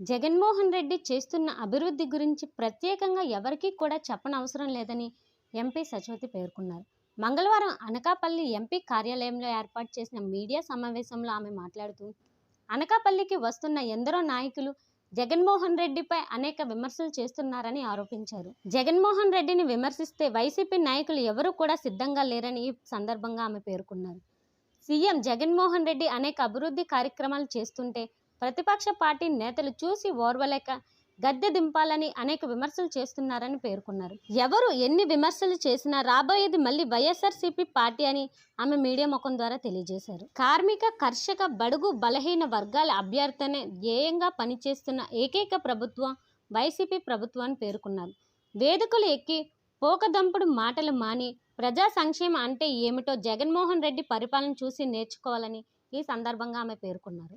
జగన్మోహన్ రెడ్డి చేస్తున్న అభివృద్ధి గురించి ప్రత్యేకంగా ఎవరికీ కూడా చెప్పనవసరం లేదని ఎంపీ సచోతి పేర్కొన్నారు. మంగళవారం అనకాపల్లి ఎంపీ కార్యాలయంలో ఏర్పాటు చేసిన మీడియా సమావేశంలో ఆమె మాట్లాడుతూ అనకాపల్లికి వస్తున్న ఎందరో నాయకులు జగన్మోహన్ రెడ్డిపై అనేక విమర్శలు చేస్తున్నారని ఆరోపించారు. జగన్మోహన్ రెడ్డిని విమర్శిస్తే వైసీపీ నాయకులు ఎవరూ కూడా సిద్ధంగా లేరని ఈ సందర్భంగా ఆమె పేర్కొన్నారు. సీఎం జగన్మోహన్ రెడ్డి అనేక అభివృద్ధి కార్యక్రమాలు చేస్తుంటే ప్రతిపక్ష పార్టీ నేతలు చూసి ఓర్వలేక గద్దె దింపాలని అనేక విమర్శలు చేస్తున్నారని పేర్కొన్నారు. ఎవరు ఎన్ని విమర్శలు చేసినా రాబోయేది మళ్ళీ వైఎస్ఆర్సీపీ పార్టీ అని ఆమె మీడియా ముఖం ద్వారా తెలియజేశారు. కార్మిక కర్షక బడుగు బలహీన వర్గాల అభ్యర్థనే ధ్యేయంగా పనిచేస్తున్న ఏకైక ప్రభుత్వం వైసీపీ ప్రభుత్వాన్ని పేర్కొన్నారు. వేదికలు ఎక్కి పోకదంపుడు మాటలు మాని ప్రజా సంక్షేమం అంటే ఏమిటో జగన్మోహన్ రెడ్డి పరిపాలన చూసి నేర్చుకోవాలని ఈ సందర్భంగా ఆమె పేర్కొన్నారు.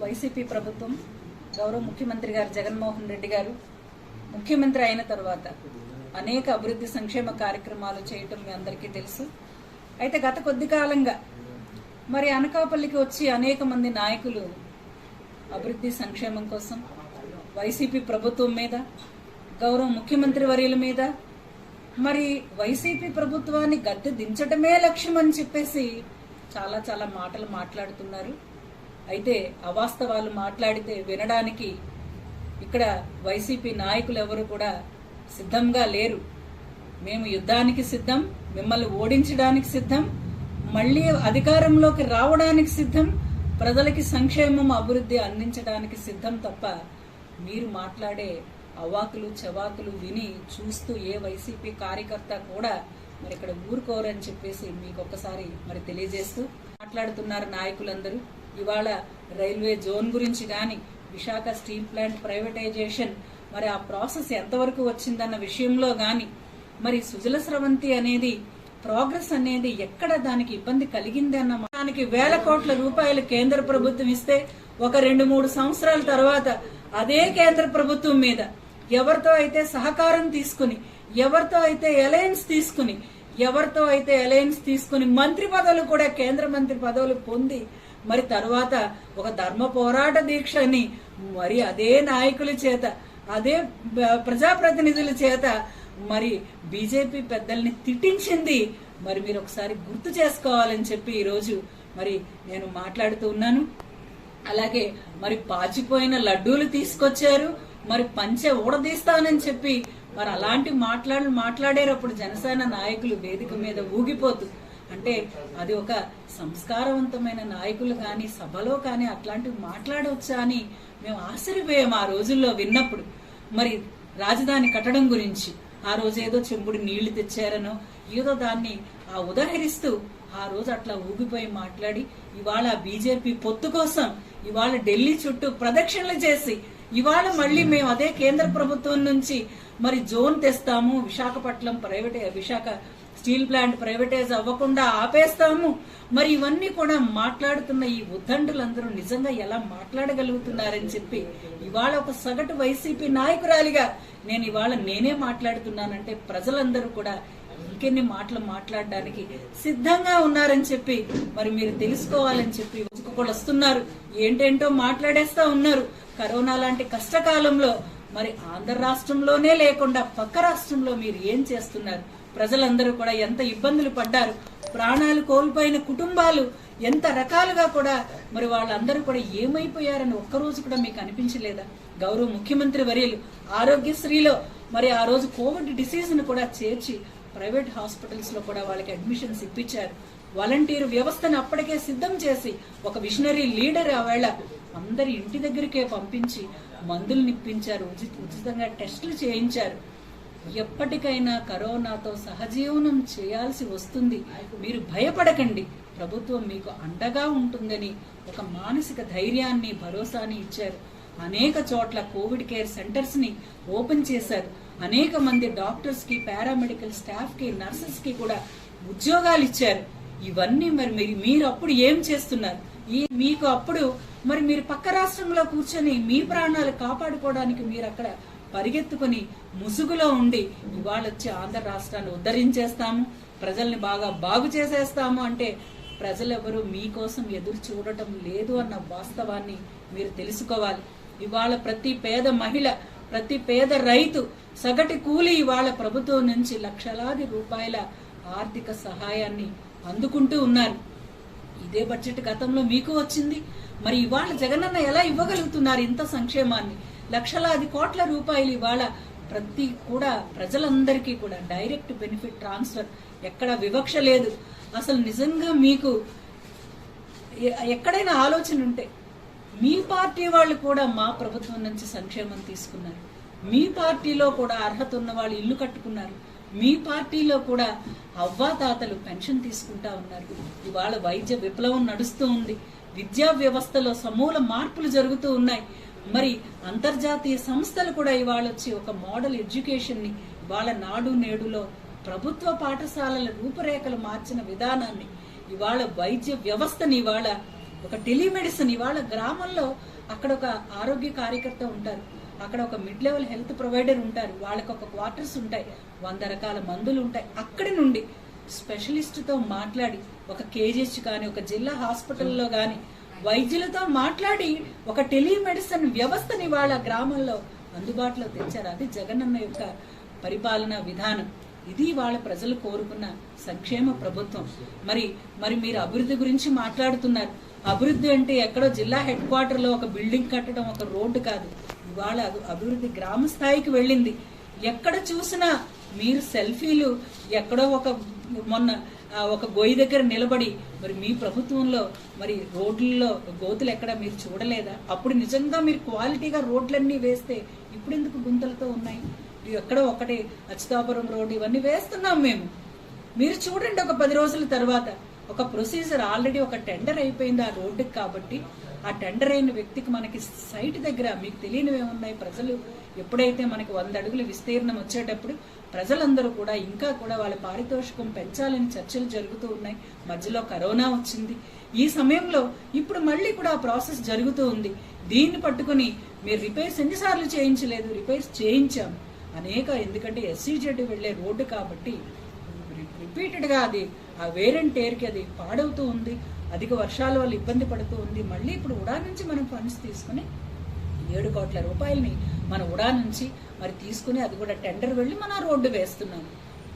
వైసీపీ ప్రభుత్వం గౌరవ ముఖ్యమంత్రి గారు జగన్మోహన్ రెడ్డి గారు ముఖ్యమంత్రి అయిన తర్వాత అనేక అభివృద్ధి సంక్షేమ కార్యక్రమాలు చేయటం మీ అందరికీ తెలుసు. అయితే గత కొద్ది కాలంగా మరి అనకాపల్లికి వచ్చి అనేక మంది నాయకులు అభివృద్ధి సంక్షేమం కోసం వైసీపీ ప్రభుత్వం మీద గౌరవ ముఖ్యమంత్రి వర్యుల మీద మరి వైసీపీ ప్రభుత్వాన్ని గద్దె దించటమే లక్ష్యం అని చెప్పేసి చాలా చాలా మాటలు మాట్లాడుతున్నారు. అయితే అవాస్తవాలు మాట్లాడితే వినడానికి ఇక్కడ వైసీపీ నాయకులు ఎవరు కూడా సిద్ధంగా లేరు. మేము యుద్ధానికి సిద్ధం మిమ్మల్ని ఓడించడానికి సిద్ధం మళ్ళీ అధికారంలోకి రావడానికి సిద్ధం ప్రజలకి సంక్షేమం అభివృద్ధి అందించడానికి సిద్ధం తప్ప మీరు మాట్లాడే అవాకులు చవాకులు విని చూస్తూ ఏ వైసీపీ కార్యకర్త కూడా మరి ఇక్కడ ఊరుకోరని చెప్పేసి మీకు ఒక్కసారి మరి తెలియజేస్తూ మాట్లాడుతున్నారు నాయకులందరూ. ఇవాళ రైల్వే జోన్ గురించి కానీ విశాఖ స్టీల్ ప్లాంట్ ప్రైవేటైజేషన్ మరి ఆ ప్రాసెస్ ఎంతవరకు వచ్చిందన్న విషయంలో కానీ మరి సుజల స్రవంతి అనేది ప్రోగ్రెస్ అనేది ఎక్కడ దానికి ఇబ్బంది కలిగింది అన్న దానికి వేల కోట్ల రూపాయలు కేంద్ర ప్రభుత్వం ఇస్తే ఒక రెండు మూడు సంవత్సరాల తర్వాత అదే కేంద్ర ప్రభుత్వం మీద ఎవరితో అయితే సహకారం తీసుకుని ఎవరితో అయితే అలయన్స్ తీసుకుని ఎవరితో అయితే అలయన్స్ తీసుకుని మంత్రి పదవులు కూడా కేంద్ర మంత్రి పదవులు పొంది మరి తర్వాత ఒక ధర్మ పోరాట దీక్షని మరి అదే నాయకుల చేత అదే ప్రజాప్రతినిధుల చేత మరి బీజేపీ పెద్దల్ని తిట్టించింది. మరి మీరు ఒకసారి గుర్తు చేసుకోవాలని చెప్పి ఈరోజు మరి నేను మాట్లాడుతూ ఉన్నాను. అలాగే మరి పాచిపోయిన లడ్డూలు తీసుకొచ్చారు. మరి పంచె ఊడదీస్తానని చెప్పి మరి అలాంటి మాట్లాడు మాట్లాడేటప్పుడు జనసేన నాయకులు వేదిక మీద ఊగిపోతూ అంటే అది ఒక సంస్కారవంతమైన నాయకులు కానీ సభలో కానీ అట్లాంటివి మాట్లాడవచ్చా అని మేము ఆశ్చర్యపోయాం ఆ రోజుల్లో విన్నప్పుడు. మరి రాజధాని కట్టడం గురించి ఆ రోజు ఏదో చెంబుడు నీళ్ళు తెచ్చారనో ఏదో దాన్ని ఆ ఉదహరిస్తూ ఆ రోజు అట్లా ఊగిపోయి మాట్లాడి ఇవాళ బీజేపీ పొత్తు కోసం ఇవాళ ఢిల్లీ చుట్టూ ప్రదక్షిణలు చేసి ఇవాళ మళ్ళీ మేము అదే కేంద్ర ప్రభుత్వం నుంచి మరి zone తెస్తాము Visakhapatnam private Visakha steel plant privatise అవ్వకుండా ఆపేస్తాము. మరి ఇవన్నీ కూడా మాట్లాడుతున్న ఈ ఉద్దండులందరూ నిజంగా ఎలా మాట్లాడగలుగుతున్నారని చెప్పి ఇవాళ ఒక సగటు వైసీపీ నాయకురాలిగా నేను ఇవాళ నేనే మాట్లాడుతున్నానంటే ప్రజలందరూ కూడా ఇంకెన్ని మాటలు మాట్లాడడానికి సిద్ధంగా ఉన్నారని చెప్పి మరి మీరు తెలుసుకోవాలని చెప్పి కూడా వస్తున్నారు. ఏంటేంటో మాట్లాడేస్తా ఉన్నారు. కరోనా లాంటి కష్టకాలంలో మరి ఆంధ్ర రాష్ట్రంలోనే లేకుండా పక్క రాష్ట్రంలో మీరు ఏం చేస్తున్నారు? ప్రజలందరూ కూడా ఎంత ఇబ్బందులు పడ్డారు? ప్రాణాలు కోల్పోయిన కుటుంబాలు ఎంత రకాలుగా కూడా మరి వాళ్ళందరూ కూడా ఏమైపోయారని ఒక్కరోజు కూడా మీకు అనిపించలేదా? గౌరవ ముఖ్యమంత్రి వర్యులు ఆరోగ్యశ్రీలో మరి ఆ రోజు కోవిడ్ డిసీజ్ను కూడా చేర్చి ప్రైవేట్ హాస్పిటల్స్లో కూడా వాళ్ళకి అడ్మిషన్స్ ఇప్పించారు. వాలంటీర్ వ్యవస్థను అప్పటికే సిద్ధం చేసి ఒక విషనరీ లీడర్ ఆవేళ అందరి ఇంటి దగ్గరికే పంపించి మందులు నిప్పించారు ఉచిత ఉచితంగా టెస్టులు చేయించారు. ఎప్పటికైనా కరోనాతో సహజీవనం చేయాల్సి వస్తుంది. మీరు భయపడకండి. ప్రభుత్వం మీకు అండగా ఉంటుందని ఒక మానసిక ధైర్యాన్ని భరోసాని ఇచ్చారు. అనేక చోట్ల కోవిడ్ కేర్ సెంటర్స్ని ఓపెన్ చేశారు. అనేక మంది డాక్టర్స్కి పారామెడికల్ స్టాఫ్కి నర్సెస్కి కూడా ఉద్యోగాలు ఇచ్చారు. ఇవన్నీ మరి మీరు మీరు అప్పుడు ఏం చేస్తున్నారు? ఈ మీకు అప్పుడు మరి మీరు పక్క రాష్ట్రంలో కూర్చొని మీ ప్రాణాలు కాపాడుకోవడానికి మీరు అక్కడ పరిగెత్తుకుని ముసుగులో ఉండి ఇవాళ వచ్చి ఆంధ్ర రాష్ట్రాన్ని ఉద్ధరించేస్తాము ప్రజల్ని బాగా బాగు చేసేస్తాము అంటే ప్రజలెవరూ మీకోసం ఎదురు చూడటం లేదు అన్న వాస్తవాన్ని మీరు తెలుసుకోవాలి. ఇవాళ ప్రతి పేద మహిళ ప్రతి పేద రైతు సగటు కూలి ఇవాళ ప్రభుత్వం నుంచి లక్షలాది రూపాయల ఆర్థిక సహాయాన్ని అందుకుంటూ ఉన్నారు. ఇదే బడ్జెట్ గతంలో మీకు వచ్చింది. మరి ఇవాళ జగనన్న ఎలా ఇవ్వగలుగుతున్నారు ఇంత సంక్షేమాన్ని? లక్షలాది కోట్ల రూపాయలు ఇవాళ ప్రతి కూడా ప్రజలందరికీ కూడా డైరెక్ట్ బెనిఫిట్ ట్రాన్స్ఫర్ ఎక్కడ వివక్ష లేదు. అసలు నిజంగా మీకు ఎక్కడైనా ఆలోచన ఉంటే మీ పార్టీ వాళ్ళు కూడా మా ప్రభుత్వం నుంచి సంక్షేమం తీసుకున్నారు. మీ పార్టీలో కూడా అర్హత ఉన్న వాళ్ళు ఇల్లు కట్టుకున్నారు. మీ పార్టీలో కూడా అవ్వాతాతలు పెన్షన్ తీసుకుంటా ఉన్నారు. ఇవాళ వైద్య విప్లవం నడుస్తూ ఉంది. విద్యా వ్యవస్థలో సమూల మార్పులు జరుగుతూ ఉన్నాయి. మరి అంతర్జాతీయ సంస్థలు కూడా ఇవాళ వచ్చి ఒక మోడల్ ఎడ్యుకేషన్ని ఇవాళ నాడు నేడులో ప్రభుత్వ పాఠశాలల రూపురేఖలు మార్చిన విధానాన్ని ఇవాళ వైద్య వ్యవస్థని ఇవాళ ఒక టెలిమెడిసిన్ ఇవాళ గ్రామంలో అక్కడ ఒక ఆరోగ్య కార్యకర్త ఉంటారు. అక్కడ ఒక మిడ్ లెవెల్ హెల్త్ ప్రొవైడర్ ఉంటారు. వాళ్ళకి ఒక క్వార్టర్స్ ఉంటాయి. వంద రకాల మందులు ఉంటాయి. అక్కడి నుండి స్పెషలిస్ట్తో మాట్లాడి ఒక కేజీహెచ్ కానీ ఒక జిల్లా హాస్పిటల్లో కానీ వైద్యులతో మాట్లాడి ఒక టెలిమెడిసిన్ వ్యవస్థని వాళ్ళ గ్రామంలో అందుబాటులో తెచ్చారు. అది జగనన్న యొక్క పరిపాలనా విధానం. ఇది వాళ్ళ ప్రజలు కోరుకున్న సంక్షేమ ప్రభుత్వం. మరి మరి మీరు అభివృద్ధి గురించి మాట్లాడుతున్నారు. అభివృద్ధి అంటే ఎక్కడో జిల్లా హెడ్ క్వార్టర్లో ఒక బిల్డింగ్ కట్టడం ఒక రోడ్డు కాదు. ఇవాళ అభివృద్ధి గ్రామ స్థాయికి వెళ్ళింది. ఎక్కడ చూసినా మీరు సెల్ఫీలు ఎక్కడో ఒక మొన్న ఒక గొయ్యి దగ్గర నిలబడి మరి మీ ప్రభుత్వంలో మరి రోడ్లలో గోతులు ఎక్కడ మీరు చూడలేదా? అప్పుడు నిజంగా మీరు క్వాలిటీగా రోడ్లన్నీ వేస్తే ఇప్పుడు ఎందుకు గుంతలతో ఉన్నాయి? ఎక్కడ ఎక్కడో ఒకటి అచ్యుతాపురం రోడ్డు ఇవన్నీ వేస్తున్నాం మేము. మీరు చూడండి ఒక పది రోజుల తర్వాత ఒక ప్రొసీజర్ ఆల్రెడీ ఒక టెండర్ అయిపోయింది ఆ రోడ్డుకి కాబట్టి ఆ టెండర్ అయిన వ్యక్తికి మనకి సైట్ దగ్గర మీకు తెలియనివి ఏమున్నాయి? ప్రజలు ఎప్పుడైతే మనకి వంద అడుగుల విస్తీర్ణం వచ్చేటప్పుడు ప్రజలందరూ కూడా ఇంకా కూడా వాళ్ళ పారితోషికం పెంచాలని చర్చలు జరుగుతూ ఉన్నాయి. మధ్యలో కరోనా వచ్చింది. ఈ సమయంలో ఇప్పుడు మళ్ళీ కూడా ఆ ప్రాసెస్ జరుగుతూ ఉంది. దీన్ని పట్టుకుని మీరు రిపేర్స్ ఎన్నిసార్లు చేయించలేదు? రిపేర్స్ చేయించాం. అనేక ఎందుకంటే ఎస్సీజెడ్ వెళ్ళే రోడ్డు కాబట్టి రిపీటెడ్గా అది ఆ వేరెంట్ టేర్కి అది పాడవుతూ ఉంది. అధిక వర్షాల వల్ల ఇబ్బంది పడుతూ ఉంది. మళ్ళీ ఇప్పుడు ఉడా నుంచి మనం ఫండ్స్ తీసుకుని ఏడు కోట్ల రూపాయలని మన ఉడా నుంచి మరి తీసుకుని అది కూడా టెండర్ వెళ్ళి మన రోడ్డు వేస్తున్నాము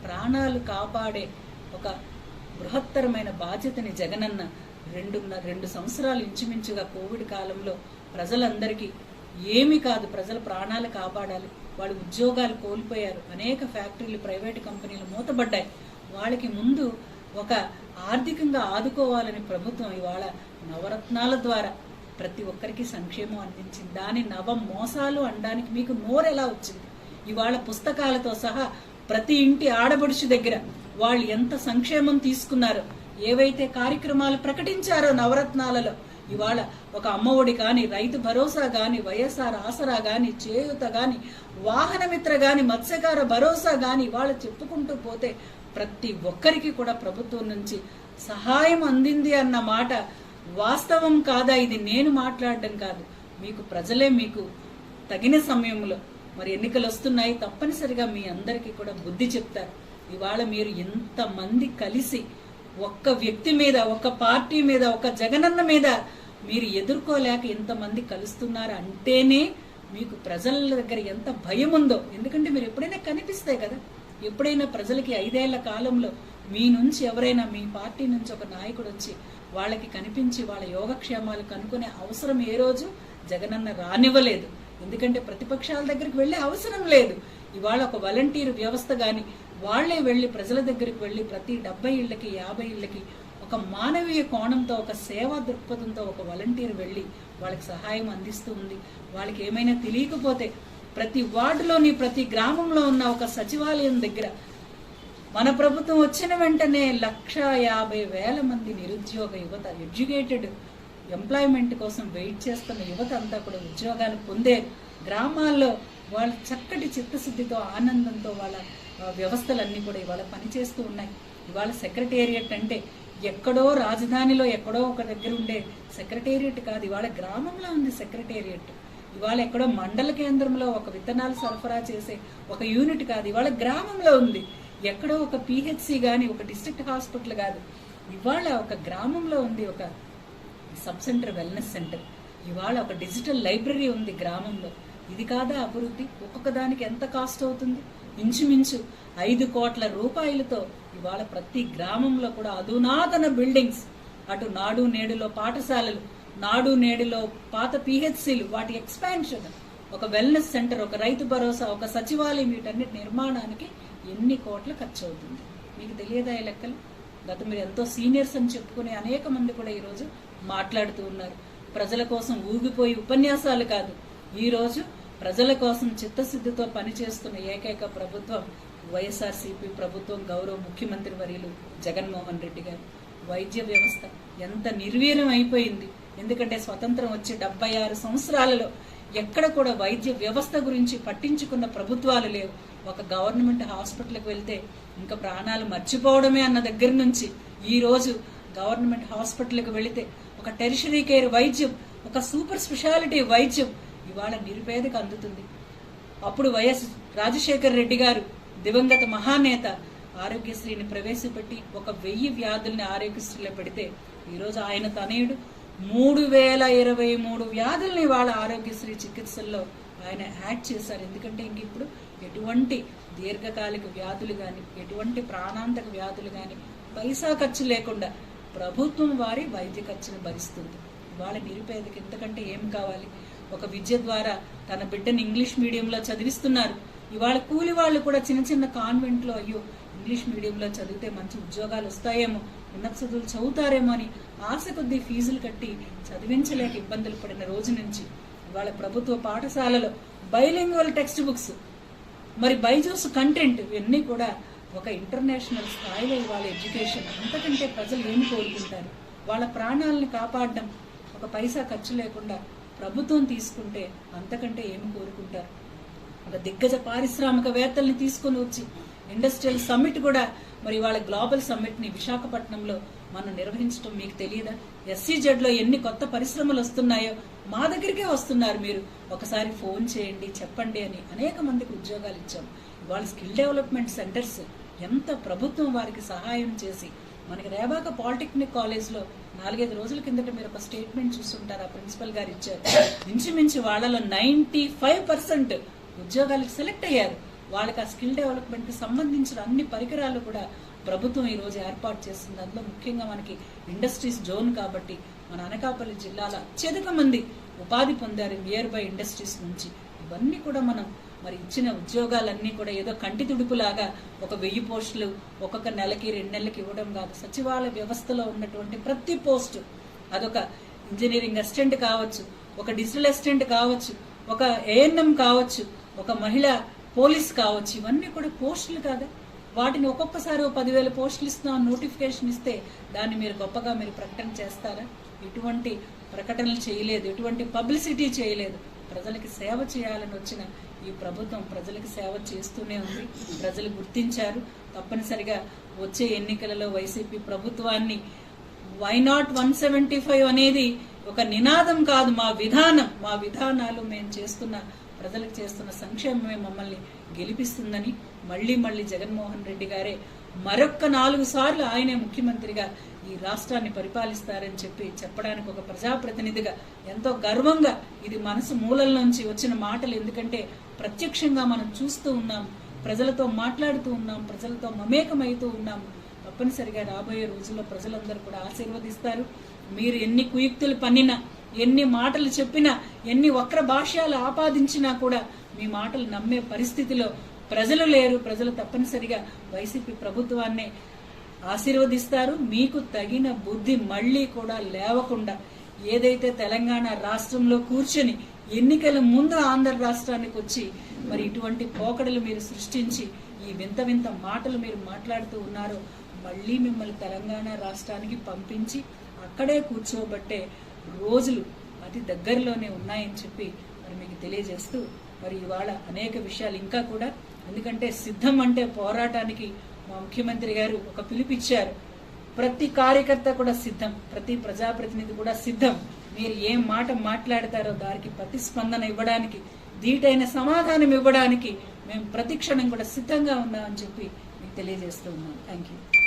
ప్రాణాలు కాపాడే ఒక బృహత్తరమైన బాధ్యతని జగనన్న రెండు రెండు సంవత్సరాలు ఇంచుమించుగా కోవిడ్ కాలంలో ప్రజలందరికీ ఏమి కాదు. ప్రజల ప్రాణాలు కాపాడాలి. వాళ్ళు ఉద్యోగాలు కోల్పోయారు. అనేక ఫ్యాక్టరీలు ప్రైవేట్ కంపెనీలు మూతబడ్డాయి వాళ్ళకి ముందు ఒక ఆర్థికంగా ఆదుకోవాలని ప్రభుత్వం ఇవాళ నవరత్నాల ద్వారా ప్రతి ఒక్కరికి సంక్షేమం అందించింది. దాని నవ మోసాలు అనడానికి మీకు నోరు ఎలా వచ్చింది? ఇవాళ పుస్తకాలతో సహా ప్రతి ఇంటి ఆడబడుచు దగ్గర వాళ్ళు ఎంత సంక్షేమం తీసుకున్నారో ఏవైతే కార్యక్రమాలు ప్రకటించారో నవరత్నాలలో ఇవాళ ఒక అమ్మఒడి కానీ రైతు భరోసా కానీ వైఎస్ఆర్ ఆసరా కానీ చేయూత కానీ వాహనమిత్ర కానీ మత్స్యకార భరోసా కానీ ఇవాళ చెప్పుకుంటూ పోతే ప్రతి ఒక్కరికి కూడా ప్రభుత్వం నుంచి సహాయం అందింది అన్న మాట వాస్తవం కాదా? ఇది నేను మాట్లాడడం కాదు. మీకు ప్రజలే మీకు తగిన సమయంలో మరి ఎన్నికలు వస్తున్నాయి. తప్పనిసరిగా మీ అందరికీ కూడా బుద్ధి చెప్తారు ఇవాళ మీరు ఎంతమంది కలిసి ఒక్క వ్యక్తి మీద ఒక పార్టీ మీద ఒక జగనన్న మీద మీరు ఎదుర్కోలేక ఎంతమంది కలుస్తున్నారు అంటేనే మీకు ప్రజల దగ్గర ఎంత భయం ఉందో. ఎందుకంటే మీరు ఎప్పుడైనా కనిపిస్తాయి కదా. ఎప్పుడైనా ప్రజలకి ఐదేళ్ళ కాలంలో మీ నుంచి ఎవరైనా మీ పార్టీ నుంచి ఒక నాయకుడు వచ్చి వాళ్ళకి కనిపించి వాళ్ళ యోగక్షేమాలు కనుక్కునే అవసరం ఏ రోజు జగనన్న రానివ్వలేదు. ఎందుకంటే ప్రతిపక్షాల దగ్గరికి వెళ్ళే అవసరం లేదు. ఇవాళ ఒక వాలంటీర్ వ్యవస్థ కానీ వాళ్ళే వెళ్ళి ప్రజల దగ్గరికి వెళ్ళి ప్రతి డెబ్బై ఇళ్ళకి యాభై ఇళ్ళకి ఒక మానవీయ కోణంతో ఒక సేవా దృక్పథంతో ఒక వాలంటీర్ వెళ్ళి వాళ్ళకి సహాయం అందిస్తూ ఉంది. వాళ్ళకి ఏమైనా తెలియకపోతే ప్రతి వార్డులోని ప్రతి గ్రామంలో ఉన్న ఒక సచివాలయం దగ్గర మన ప్రభుత్వం వచ్చిన వెంటనే లక్ష యాభై వేల మంది నిరుద్యోగ యువత ఎడ్యుకేటెడ్ ఎంప్లాయ్మెంట్ కోసం వెయిట్ చేస్తున్న యువత అంతా కూడా ఉద్యోగాలు పొందే గ్రామాల్లో వాళ్ళ చక్కటి చిత్తశుద్ధితో ఆనందంతో వాళ్ళ వ్యవస్థలన్నీ కూడా ఇవాళ పనిచేస్తూ ఉన్నాయి. ఇవాళ సెక్రటేరియట్ అంటే ఎక్కడో రాజధానిలో ఎక్కడో ఒక దగ్గర ఉండే సెక్రటేరియట్ కాదు ఇవాళ గ్రామంలో ఉంది సెక్రటేరియట్. ఇవాళ ఎక్కడో మండల కేంద్రంలో ఒక విత్తనాలు సరఫరా చేసే ఒక యూనిట్ కాదు ఇవాళ గ్రామంలో ఉంది. ఎక్కడో ఒక పిహెచ్సి కానీ ఒక డిస్ట్రిక్ట్ హాస్పిటల్ కాదు. ఇవాళ ఒక గ్రామంలో ఉంది ఒక సబ్ సెంటర్ వెల్నెస్ సెంటర్. ఇవాళ ఒక డిజిటల్ లైబ్రరీ ఉంది గ్రామంలో. ఇది కాదా అభివృద్ధి? ఒక్కొక్క దానికి ఎంత కాస్ట్ అవుతుంది? ఇంచుమించు ఐదు కోట్ల రూపాయలతో ఇవాళ ప్రతి గ్రామంలో కూడా అధునాతన బిల్డింగ్స్ అటు నాడు నేడులో పాఠశాలలు నాడు నేడులో పాత పిహెచ్సిలు వాటి ఎక్స్పాన్షన్. ఒక వెల్నెస్ సెంటర్ ఒక రైతు భరోసా ఒక సచివాలయం వీటన్నిటి నిర్మాణానికి ఎన్ని కోట్ల ఖర్చు అవుతుంది మీకు తెలియదా ఈ లెక్కలు? గత మీరు ఎంతో సీనియర్స్ అని చెప్పుకునే అనేక మంది కూడా ఈరోజు మాట్లాడుతూ ఉన్నారు. ప్రజల కోసం ఊగిపోయి ఉపన్యాసాలు కాదు. ఈ రోజు ప్రజల కోసం చిత్తశుద్ధితో పనిచేస్తున్న ఏకైక ప్రభుత్వం వైఎస్ఆర్సీపీ ప్రభుత్వం గౌరవ ముఖ్యమంత్రి వర్యులు జగన్మోహన్ రెడ్డి గారు. వైద్య వ్యవస్థ ఎంత నిర్వీర్యం అయిపోయింది. ఎందుకంటే స్వతంత్రం వచ్చి డెబ్బై ఆరు సంవత్సరాలలో ఎక్కడ కూడా వైద్య వ్యవస్థ గురించి పట్టించుకున్న ప్రభుత్వాలు లేవు. ఒక గవర్నమెంట్ హాస్పిటల్కి వెళ్తే ఇంకా ప్రాణాలు మర్చిపోవడమే అన్న దగ్గర నుంచి ఈ రోజు గవర్నమెంట్ హాస్పిటల్కి వెళితే ఒక టెరిషరీ కేర్ వైద్యం ఒక సూపర్ స్పెషాలిటీ వైద్యం ఇవాళ నిరుపేదకు అందుతుంది. అప్పుడు వైఎస్ రాజశేఖర్ రెడ్డి గారు దివంగత మహానేత ఆరోగ్యశ్రీని ప్రవేశపెట్టి ఒక వెయ్యి వ్యాధుల్ని ఆరోగ్యశ్రీలో పెడితే ఈరోజు ఆయన తనయుడు మూడు వేల ఇరవై మూడు వ్యాధుల్ని వాళ్ళ ఆరోగ్యశ్రీ చికిత్సల్లో ఆయన యాడ్ చేశారు. ఎందుకంటే ఇంక ఇప్పుడు ఎటువంటి దీర్ఘకాలిక వ్యాధులు కానీ ఎటువంటి ప్రాణాంతక వ్యాధులు కానీ పైసా ఖర్చు లేకుండా ప్రభుత్వం వారి వైద్య ఖర్చును భరిస్తుంది. వాళ్ళ నిరుపేదకి ఎందుకంటే ఏం కావాలి? ఒక విద్య ద్వారా తన బిడ్డని ఇంగ్లీష్ మీడియంలో చదివిస్తున్నారు. ఇవాళ కూలి వాళ్ళు కూడా చిన్న చిన్న కాన్వెంట్లో అయ్యో ఇంగ్లీష్ మీడియంలో చదివితే మంచి ఉద్యోగాలు వస్తాయేమో ఉన్నత చదువులు చదువుతారేమో అని ఆశ కొద్దీ ఫీజులు కట్టి చదివించలేక ఇబ్బందులు పడిన రోజు నుంచి ఇవాళ ప్రభుత్వ పాఠశాలలో బైలింగ్వల్ టెక్స్ట్ బుక్స్ మరి బైజూస్ కంటెంట్ ఇవన్నీ కూడా ఒక ఇంటర్నేషనల్ స్థాయిలో ఇవాళ ఎడ్యుకేషన్ అంతకంటే ప్రజలు ఏమి కోరుకుంటారు? వాళ్ళ ప్రాణాలను కాపాడడం ఒక పైసా ఖర్చు లేకుండా ప్రభుత్వం తీసుకుంటే అంతకంటే ఏమి కోరుకుంటారు? ఒక దిగ్గజ పారిశ్రామికవేత్తల్ని తీసుకొని వచ్చి ఇండస్ట్రియల్ సమ్మిట్ కూడా మరి వాళ్ళ గ్లోబల్ సమ్మిట్ని విశాఖపట్నంలో మనం నిర్వహించడం మీకు తెలియదా? ఎస్సీజెడ్లో ఎన్ని కొత్త పరిశ్రమలు వస్తున్నాయో మా దగ్గరికే వస్తున్నారు మీరు. ఒకసారి ఫోన్ చేయండి చెప్పండి అని అనేక మందికి ఉద్యోగాలు ఇచ్చాం. ఇవాళ స్కిల్ డెవలప్మెంట్ సెంటర్స్ ఎంత ప్రభుత్వం వారికి సహాయం చేసి మనకి రేబాక పాలిటెక్నిక్ కాలేజ్లో నాలుగైదు రోజుల కిందట మీరు ఒక స్టేట్మెంట్ చూస్తుంటారు ఆ ప్రిన్సిపల్ గారు ఇచ్చారు. ఇంచుమించు వాళ్ళలో నైంటీ ఫైవ్ పర్సెంట్ ఉద్యోగాలకు సెలెక్ట్ అయ్యారు. వాళ్ళకి ఆ స్కిల్ డెవలప్మెంట్కి సంబంధించిన అన్ని పరికరాలు కూడా ప్రభుత్వం ఈరోజు ఏర్పాటు చేస్తుంది. అందులో ముఖ్యంగా మనకి ఇండస్ట్రీస్ జోన్ కాబట్టి మన అనకాపల్లి జిల్లాలో అత్యధిక మంది ఉపాధి పొందారు నియర్ బై ఇండస్ట్రీస్ నుంచి. ఇవన్నీ కూడా మనం మరి ఇచ్చిన ఉద్యోగాలన్నీ కూడా ఏదో కంటి తుడుపులాగా ఒక వెయ్యి పోస్టులు ఒక్కొక్క నెలకి రెండు నెలలకి ఇవ్వడం కాదు. సచివాలయ వ్యవస్థలో ఉన్నటువంటి ప్రతి పోస్టు అదొక ఇంజనీరింగ్ అసిస్టెంట్ కావచ్చు ఒక డిజిటల్ అసిస్టెంట్ కావచ్చు ఒక ఏఎన్ఎం కావచ్చు ఒక మహిళ పోలీస్ కావచ్చు ఇవన్నీ కూడా పోస్టులు కాదా. వాటిని ఒక్కొక్కసారి పదివేల పోస్టులు ఇస్తున్నాం నోటిఫికేషన్ ఇస్తే దాన్ని మీరు గొప్పగా మీరు ప్రకటన చేస్తారా? ఎటువంటి ప్రకటనలు చేయలేదు ఎటువంటి పబ్లిసిటీ చేయలేదు. ప్రజలకి సేవ చేయాలని వచ్చిన ఈ ప్రభుత్వం ప్రజలకు సేవ చేస్తూనే ఉంది. ప్రజలు గుర్తించారు. తప్పనిసరిగా వచ్చే ఎన్నికలలో వైసీపీ ప్రభుత్వాన్ని why not one seventy five అనేది ఒక నినాదం కాదు మా విధానం. మా విధానాలు మేము చేస్తున్న ప్రజలకు చేస్తున్న సంక్షేమమే మమ్మల్ని గెలిపిస్తుందని మళ్ళీ మళ్ళీ జగన్మోహన్ రెడ్డి గారే మరొక్క నాలుగు సార్లు ఆయనే ముఖ్యమంత్రిగా ఈ రాష్ట్రాన్ని పరిపాలిస్తారని చెప్పి చెప్పడానికి ఒక ప్రజాప్రతినిధిగా ఎంతో గర్వంగా ఇది మనసు మూలల నుంచి వచ్చిన మాటలు. ఎందుకంటే ప్రత్యక్షంగా మనం చూస్తూ ఉన్నాం ప్రజలతో మాట్లాడుతూ ఉన్నాం ప్రజలతో మమేకమవుతూ ఉన్నాం. తప్పనిసరిగా రాబోయే రోజుల్లో ప్రజలందరూ కూడా ఆశీర్వదిస్తారు. మీరు ఎన్ని కుయుక్తులు పన్నినా ఎన్ని మాటలు చెప్పినా ఎన్ని వక్ర భాష్యాలు ఆపాదించినా కూడా మీ మాటలు నమ్మే పరిస్థితిలో ప్రజలు లేరు. ప్రజలు తప్పనిసరిగా వైసీపీ ప్రభుత్వాన్నే ఆశీర్వదిస్తారు. మీకు తగిన బుద్ధి మళ్ళీ కూడా లేవకుండా ఏదైతే తెలంగాణ రాష్ట్రంలో కూర్చొని ఎన్నికల ముందు ఆంధ్ర రాష్ట్రానికి వచ్చి మరి ఇటువంటి పోకడలు మీరు సృష్టించి ఈ వింత వింత మాటలు మీరు మాట్లాడుతూ ఉన్నారో మళ్ళీ మిమ్మల్ని తెలంగాణ రాష్ట్రానికి పంపించి అక్కడే కూర్చోబట్టే రోజులు అతి దగ్గరలోనే ఉన్నాయని చెప్పి మరి మీకు తెలియజేస్తూ మరి ఇవాళ అనేక విషయాలు ఇంకా కూడా ఎందుకంటే సిద్ధం అంటే పోరాటానికి మా ముఖ్యమంత్రి గారు ఒక పిలుపిచ్చారు ప్రతి కార్యకర్త కూడా సిద్ధం ప్రతి ప్రజాప్రతినిధి కూడా సిద్ధం. మీరు ఏం మాట మాట్లాడతారో దానికి ప్రతిస్పందన ఇవ్వడానికి దీటైన సమాధానం ఇవ్వడానికి మేము ప్రతి క్షణం కూడా సిద్ధంగా ఉన్నామని చెప్పి మీకు తెలియజేస్తూ ఉన్నాం. Thank you